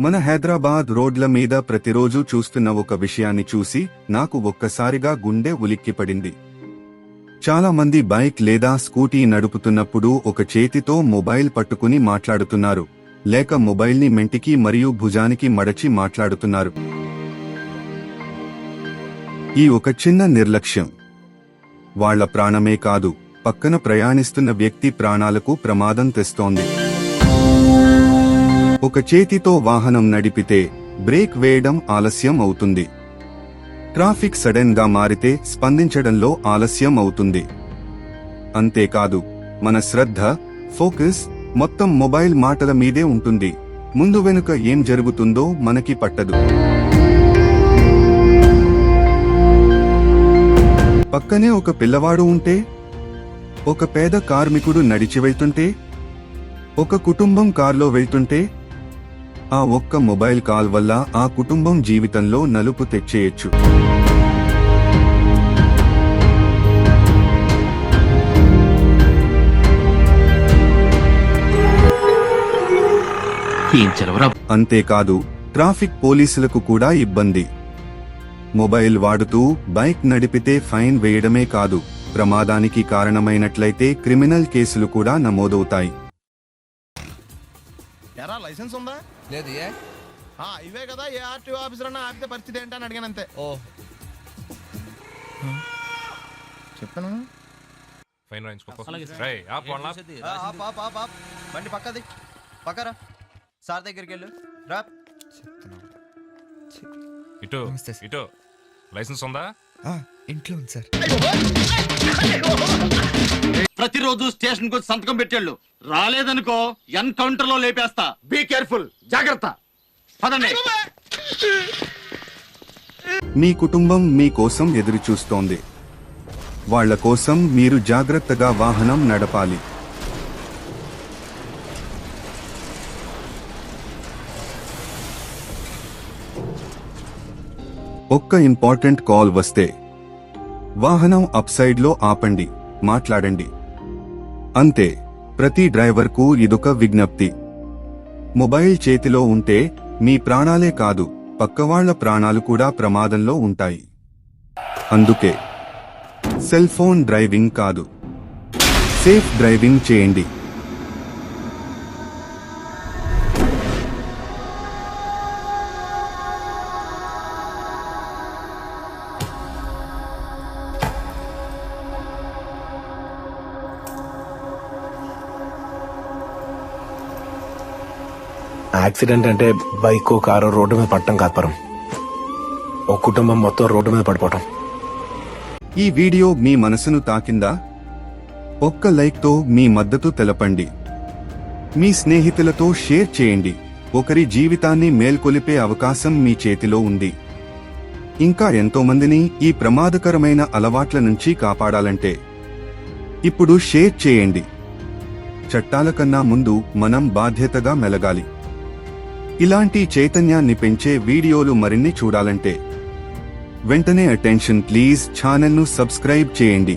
మన హైదరాబాద్ రోడ్ల మీద ప్రతిరోజు చూస్తున్న ఒక విషయాన్ని చూసి నాకు ఒక్కసారిగా గుండె ఉలిక్కిపడింది. చాలా మంది బైక్ లేదా స్కూటీ నడుపుతున్నప్పుడు ఒక చేతితో మొబైల్ పట్టుకుని మాట్లాడుతున్నారు లేక మొబైల్ని మెంటికి మరియు భుజానికి మడచి మాట్లాడుతున్నారు. ఈ ఒక చిన్న నిర్లక్ష్యం. వాళ్ళ ప్రాణమే కాదు పక్కన ప్రయాణిస్తున్న వ్యక్తి ప్రాణాలకు ప్రమాదం తెస్తోంది. ఒక చేతితో వాహనం నడిపితే బ్రేక్ వేయడం ఆలస్యం అవుతుంది. ట్రాఫిక్ సడన్గా మారితే స్పందించడంలో ఆలస్యం అవుతుంది. అంతేకాదు మన శ్రద్ధ ఫోకస్ మొత్తం మొబైల్ మాటల మీదే ఉంటుంది. ముందు వెనుక ఏం జరుగుతుందో మనకి పట్టదు. పక్కనే ఒక పిల్లవాడు ఉంటే ఒక పేద కార్మికుడు నడిచి వెళ్తుంటే ఒక కుటుంబం కారులో వెళ్తుంటే ఆ ఒక్క మొబైల్ కాల్ వల్ల ఆ కుటుంబం జీవితంలో నలుపు తెచ్చేయచ్చు. అంతేకాదు ట్రాఫిక్ పోలీసులకు కూడా ఇబ్బంది. మొబైల్ వాడుతూ బైక్ నడిపితే ఫైన్ వేయడమే కాదు ప్రమాదానికి కారణమైనట్లయితే క్రిమినల్ కేసులు కూడా నమోదవుతాయి. లైసెన్స్ ఉందా? లేదు ఏ? ఆ, ఇవే కదా ఏ ఆర్టీఓ ఆఫీసర్ అన్నా ఆపితే పరిస్థితి ఏంటని అడిగాను అంతే. ఓ. చెప్పాను? ఫైన్ ఆపు, ఆపు. ఆ, ఆప్, ఆప్, ఆప్, ఆప్. బండి పక్కది. పక్కరా. సార్ దగ్గరికి వెళ్ళు. రా. ఇటు నమస్తే సార్. ఇటు. లైసెన్స్ ఉందా? ఆ, ఇంట్లో ఉంది సార్. ప్రతిరోజు స్టేషన్కు సంతకం పెట్టేళ్ళు. రాలేదనుకో ఎన్కౌంటర్లో లేపేస్తా. బీ కేర్ఫుల్ జాగ్రత్త. పదండి. మీ కుటుంబం మీ కోసం ఎదురుచూస్తోంది వాళ్ళ కోసం మీరు జాగ్రత్తగా వాహనం నడపాలి. ఒక్క ఇంపార్టెంట్ కాల్ వస్తే వాహనం అప్సైడ్లో ఆపండి మాట్లాడండి. అంతే ప్రతి డ్రైవర్కు ఇదొక విజ్ఞప్తి. మొబైల్ చేతిలో ఉంటే మీ ప్రాణాలే కాదు పక్కవాళ్ళ ప్రాణాలు కూడా ప్రమాదంలో ఉంటాయి. అందుకే సెల్ ఫోన్ డ్రైవింగ్ కాదు. సేఫ్ డ్రైవింగ్ చేయండి. యాక్సిడెంట్ అంటే బైక్ కారు రోడ్డు మీద పడటం కాదు పరం. ఒక కుటుంబం మొత్తం రోడ్డు మీద పడిపోవటం. ఈ వీడియో మీ మనసును తాకిందా? ఒక్క లైక్తో మీ మద్దతు తెలపండి. మీ స్నేహితులతో షేర్ చేయండి. ఒకరి జీవితాన్ని మేల్కొలిపే అవకాశం మీ చేతిలో ఉంది. ఇంకా ఎంతోమందిని ఈ ప్రమాదకరమైన అలవాట్ల నుంచి కాపాడాలంటే ఇప్పుడు షేర్ చేయండి. చట్టాల కన్నా ముందు మనం బాధ్యతగా మెలగాలి. ఇలాంటి చైతన్యాన్ని పెంచే వీడియోలు మరిన్ని చూడాలంటే వెంటనే అటెన్షన్ ప్లీజ్ ఛానల్ను సబ్స్క్రైబ్ చేయండి.